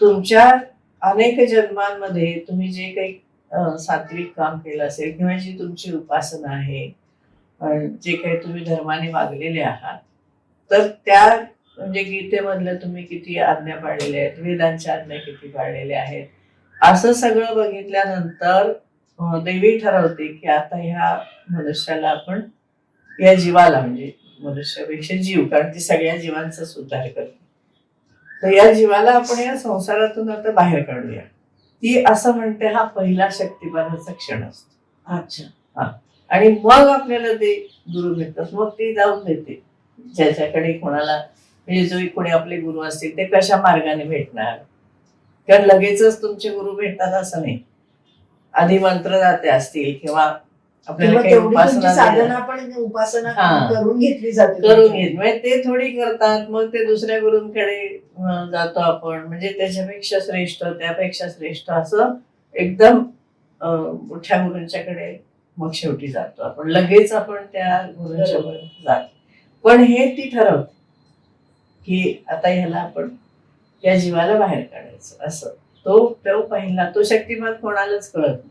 तुमच्या अनेक जन्मांमध्ये तुम्ही जे काही सात्विक काम केलं असेल किंवा जी तुमची उपासना आहे जे काही तुम्ही धर्माने वागलेले आहात तर त्या म्हणजे गीतेमधल्या तुम्ही किती आज्ञा पाळलेल्या आहेत वेदांच्या आज्ञा किती पाळलेल्या आहेत असं सगळं बघितल्यानंतर देवी ठरवते की आता ह्या मनुष्याला आपण या जीवाला म्हणजे मनुष्यापेक्षा जीव कारण ती सगळ्या जीवांचा सुधार करते. तर या जीवाला आपण या संसारातून आता बाहेर काढूया. ती असं म्हणते हा पहिला शक्तिपानाचा क्षण असतो. अच्छा. आणि मग आपल्याला ते गुरु भेटतात. मग ती जाऊन देते ज्याच्याकडे कोणाला म्हणजे जो कोणी आपले गुरु असतील ते कशा मार्गाने भेटणार? कारण लगेचच तुमचे गुरु भेटतात असं नाही. आधी मंत्रदाते असतील किंवा आपल्याला किंवा काही तेवढी तुमची उपासना साधना पण उपासना हा. करून घेतली जाते करून घेत. म्हणजे ते थोडी करतात मग ते दुसऱ्या गुरूंकडे अं, जातो आपण. म्हणजे त्याच्यापेक्षा श्रेष्ठ त्यापेक्षा श्रेष्ठ असं एकदम अं, मोठ्या गुरूंच्याकडे मग शेवटी जातो आपण. लगेच आपण त्या गुरूंच्या जातो. पण हे ती ठरवते की आता ह्याला आपण या जीवाला बाहेर काढायचं असं. तो तो पहिला तो शक्तिमान कोणालाच कळत नाही.